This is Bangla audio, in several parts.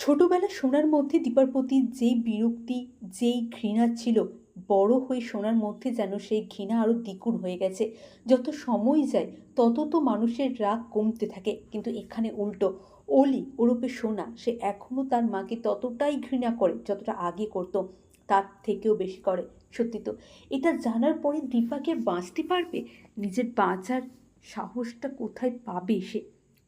ছোটবেলা সোনার মধ্যে দীপার প্রতি যেই বিরক্তি, যেই ঘৃণা ছিল, বড় হয়ে সোনার মধ্যে যেন সেই ঘৃণা আরও দ্বিগুণ হয়ে গেছে। যত সময় যায়, তত তো মানুষের রাগ কমতে থাকে। কিন্তু এখানে উল্টো, অলি ওরূপে সোনা, সে এখনও তার মাকে ততটাই ঘৃণা করে, যতটা আগে করতো, তার থেকেও বেশি করে। সত্যি তো, এটা জানার পরে দীপাকে বাঁচতে পারবে? নিজের বাঁচার সাহসটা কোথায় পাবে সে?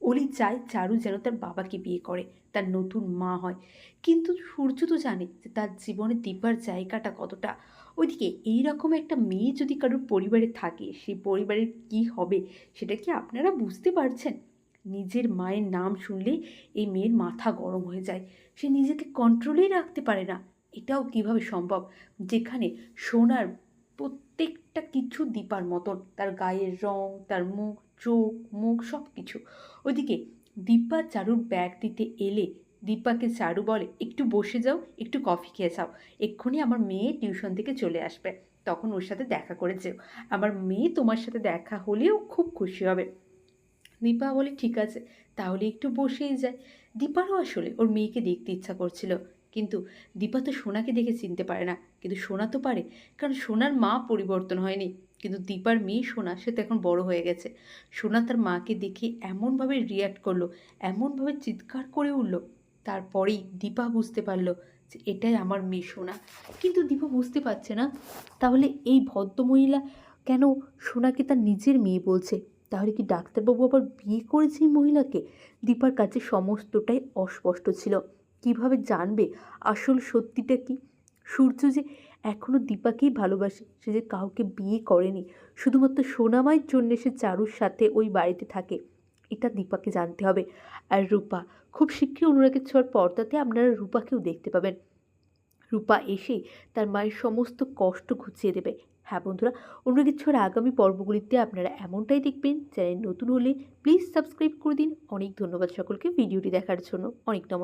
অলি চায় চারু যেন তার বাবাকে বিয়ে করে, তার নতুন মা হয়। কিন্তু সূর্য তো জানে যে তার জীবনে দীপার জায়গাটা কতটা। ওইদিকে এইরকম একটা মেয়ে যদি কারোর পরিবারে থাকে, সেই পরিবারের কি হবে সেটা কি আপনারা বুঝতে পারছেন? নিজের মায়ের নাম শুনলে এই মেয়ের মাথা গরম হয়ে যায়। সে নিজেকে কন্ট্রোলেই রাখতে পারে না। এটাও কীভাবে সম্ভব? যেখানে সোনার প্রত্যেকটা কিছু দীপার মতন। তার গায়ের রং, তার মুখ, চোখ, মুখ সব কিছু ওইদিকে দীপা চারুর ব্যাগ দিতে এলে দীপাকে চারু বলে, একটু বসে যাও, একটু কফি খেয়ে যাও। এক্ষুনি আমার মেয়ে টিউশন থেকে চলে আসবে। তখন ওর সাথে দেখা করে যেও আমার মেয়ে তোমার সাথে দেখা হলেও খুব খুশি হবে। দীপা বলে, ঠিক আছে, তাহলে একটু বসেই যায় দীপারও আসলে ওর মেয়েকে দেখতে ইচ্ছা করছিল। কিন্তু দীপা তো সোনাকে দেখে চিনতে পারে না। কিন্তু সোনা তো পারে, কারণ সোনার মা পরিবর্তন হয়নি। কিন্তু দীপার মেয়ে সোনা, সে তো এখন বড় হয়ে গেছে। সোনা তার মাকে দেখে এমনভাবে রিয়্যাক্ট করল, এমনভাবে চিৎকার করে উঠল। তারপরেই দীপা বুঝতে পারল যে এটাই আমার মেয়ে সোনা। কিন্তু দীপা বুঝতে পারছে না, তাহলে এই ভদ্রমহিলা কেন সোনাকে তার নিজের মেয়ে বলছে? তাহলে কি ডাক্তারবাবু আবার বিয়ে করেছে এই মহিলাকে? দীপার কাছে সমস্তটাই অস্পষ্ট ছিল। কীভাবে জানবে আসল সত্যিটা কি? সূর্য যে এখনও দীপাকেই ভালোবাসে, সে যে কাউকে বিয়ে করেনি, শুধুমাত্র সোনামাইয়ের জন্য সে চারুর সাথে ওই বাড়িতে থাকে, এটা দীপাকে জানতে হবে। আর রূপা, খুব শীঘ্রই অনুরাগের ছোঁয়ার পর্দাতে আপনারা রূপাকেও দেখতে পাবেন। রূপা এসে তার মায়ের সমস্ত কষ্ট ঘুচিয়ে দেবে। হ্যাঁ বন্ধুরা, অনুরাগের ছোঁয়ার আগামী পর্বগুলিতে আপনারা এমনটাই দেখবেন। চ্যানেল নতুন হলে প্লিজ সাবস্ক্রাইব করে দিন। অনেক ধন্যবাদ সকলকে ভিডিওটি দেখার জন্য। অনেক নমস্কার।